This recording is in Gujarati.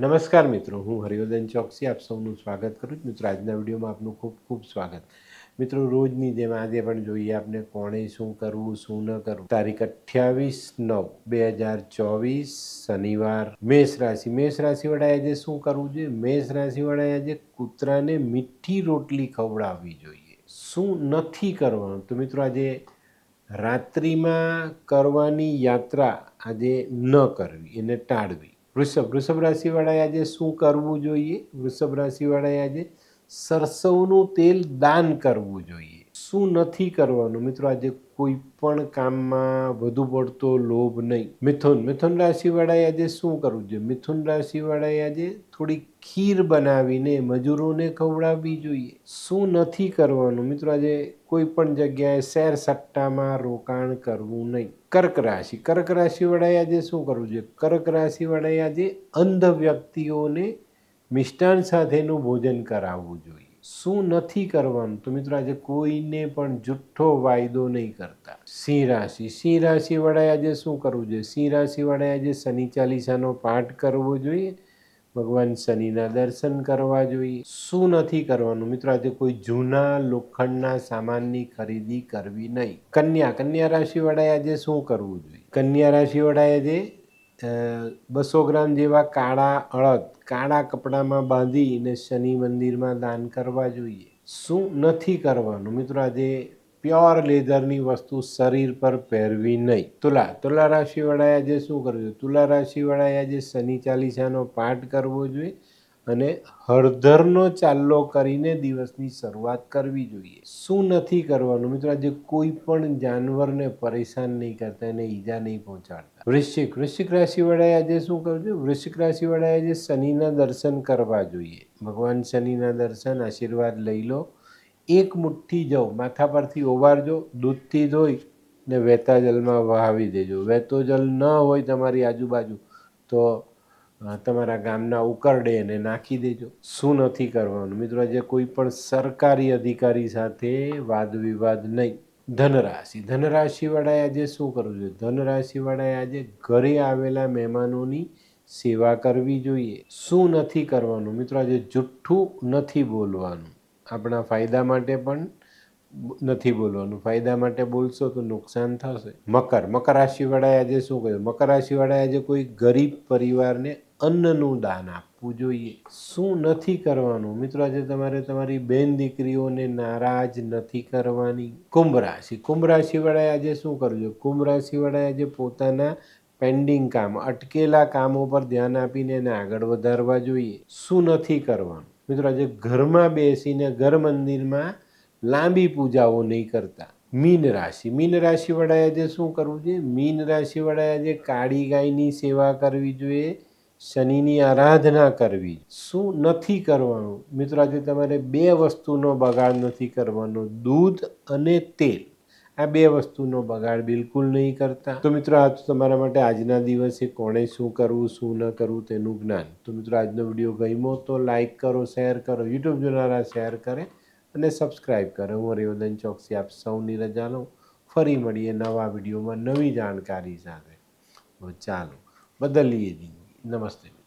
નમસ્કાર મિત્રો, હું હરિવર્ધન ચોકસી, આપ સૌનું સ્વાગત કરું છું. મિત્રો, આજના વિડીયોમાં આપનું ખૂબ ખૂબ સ્વાગત. મિત્રો, રોજની જેમ આજે પણ જોઈએ આપણે કોણે શું કરવું, શું ન કરવું. તારીખ અઠ્યાવીસ નવ બે હજાર ચોવીસ, શનિવાર, મેષ રાશિ. મેષ રાશિવાળાએ આજે શું કરવું જોઈએ? મેષ રાશિવાળાએ આજે કૂતરાને મીઠી રોટલી ખવડાવવી જોઈએ. શું નથી કરવાનું? તો મિત્રો, આજે રાત્રિમાં કરવાની યાત્રા આજે ન કરવી, એને ટાળવી. વૃષભ વૃષભ રાશિવાળાએ આજે શું કરવું જોઈએ? વૃષભ રાશિવાળાએ આજે સરસવનું તેલ દાન કરવું જોઈએ. શું નથી કરવાનું? મિત્રો, આજે કોઈ પણ કામમાં વધુ પડતો લોભ નહીં. મિથુન મિથુન રાશિવાળાએ આજે શું કરવું જોઈએ? મિથુન રાશિવાળાએ આજે થોડી ખીર બનાવીને મજૂરોને ખવડાવવી જોઈએ. શું નથી કરવાનું? મિત્રો, આજે કોઈ પણ જગ્યાએ શેર સટ્ટામાં રોકાણ કરવું નહીં. કર્ક રાશિ. કર્ક રાશિવાળાએ આજે શું કરવું જોઈએ? કર્ક રાશિવાળાએ આજે અંધ વ્યક્તિઓને મિષ્ટાન સાથેનું ભોજન કરાવવું જોઈએ. શું નથી કરવાનું? તો મિત્રો આજે કોઈને પણ જુઠ્ઠો વાયદો નહીં કરતા. સિંહ રાશિ. સિંહ રાશિવાળાએ આજે શું કરવું જોઈએ? સિંહ રાશિવાળાએ આજે શનિ ચાલીસાનો પાઠ કરવો જોઈએ. ભગવાન શનિના દર્શન કરવા જોઈએ. શું નથી કરવાનું? મિત્રો, આજે કોઈ જૂના લોખંડના સામાનની ખરીદી કરવી નહીં. કન્યા કન્યા રાશિવાળાએ આજે શું કરવું જોઈએ? કન્યા રાશિવાળાએ આજે બસો ગ્રામ જેવા કાળા અળદ, કાળા કપડામાં બાંધીને શનિ મંદિરમાં દાન કરવા જોઈએ. શું નથી કરવાનું? મિત્રો, આજે પ્યોર લેધરની વસ્તુ શરીર પર પહેરવી નહીં. તુલા તુલા રાશિવાળાએ આજે શું કરવું જોઈએ તુલા રાશિવાળાએ આજે શનિ ચાલીસાનો પાઠ કરવો જોઈએ અને હળધરનો ચાલ્લો કરીને દિવસની શરૂઆત કરવી જોઈએ. શું નથી કરવાનું? મિત્રો, આજે કોઈ પણ જાનવરને પરેશાન નહીં કરતા, એને ઈજા નહીં પહોંચાડતા. વૃશ્ચિક વૃશ્ચિક રાશિવાળાએ આજે શું કરવું જોઈએ વૃશ્ચિક રાશિવાળાએ આજે શનિના દર્શન કરવા જોઈએ. ભગવાન શનિના દર્શન, આશીર્વાદ લઈ લો. એક મુઠ્ઠી જવ, માથા પરથી ઓવારજો દૂધથી ધોઈ ને વહેતા જલમાં વહાવી દેજો. વહેતો જલ ન હોય તમારી આજુબાજુ, તો તમારા ગામના ઉકરડે એને નાખી દેજો. શું નથી કરવાનું? મિત્રો, આજે કોઈ પણ સરકારી અધિકારી સાથે વાદ વિવાદ નહીં. ધનરાશિ. ધનરાશિવાળાએ આજે શું કરવું જોઈએ? ધનરાશિવાળાએ આજે ઘરે આવેલા મહેમાનોની સેવા કરવી જોઈએ. શું નથી કરવાનું? મિત્રો, આજે જુઠ્ઠું નથી બોલવાનું. આપણા ફાયદા માટે પણ નથી બોલવાનું. ફાયદા માટે બોલશો તો નુકસાન થશે. મકર મકર રાશિવાળાએ આજે શું કહ્યું? મકર રાશિવાળાએ આજે કોઈ ગરીબ પરિવારને અન્નનું દાન આપવું જોઈએ. શું નથી કરવાનું? મિત્રો, આજે તમારે તમારી બેન દીકરીઓને નારાજ નથી કરવાની. કુંભ રાશિ. કુંભ રાશિવાળાએ આજે શું કરવું જોઈએ કુંભ રાશિવાળાએ આજે પોતાના પેન્ડિંગ કામ, અટકેલા કામો પર ધ્યાન આપીને એને આગળ વધારવા જોઈએ. શું નથી કરવાનું? મિત્રો, આજે ઘરમાં બેસીને ઘર મંદિરમાં લાંબી પૂજાઓ નહીં કરતા. મીન રાશિ. મીન રાશિવાળાએ આજે શું કરવું જોઈએ? મીન રાશિવાળાએ આજે કાળી ગાયની સેવા કરવી જોઈએ, શનિની આરાધના કરવી. શું નથી કરવાનું? મિત્રો, આજે તમારે બે વસ્તુનો બગાડ નથી કરવાનો. દૂધ અને તેલ. આ બે વસ્તુનો બગાડ બિલકુલ નહીં કરતા. તો મિત્રો આ તમારા માટે આજના દિવસે કોણે શું કરવું, શું ન કરવું તેનું જ્ઞાન. તો મિત્રો, આજનો વીડિયો ગમ્યો તો લાઈક કરો, શેર કરો, યુટ્યુબ જોનારા શેર કરે અને સબસ્ક્રાઈબ કરે. હું રેવદન ચોકસી આપ સૌની રજા લઉં. ફરી મળીએ નવા વિડીયોમાં નવી જાણકારી સાથે. ચાલો, બદલીએ જિંદગી. નમસ્તે.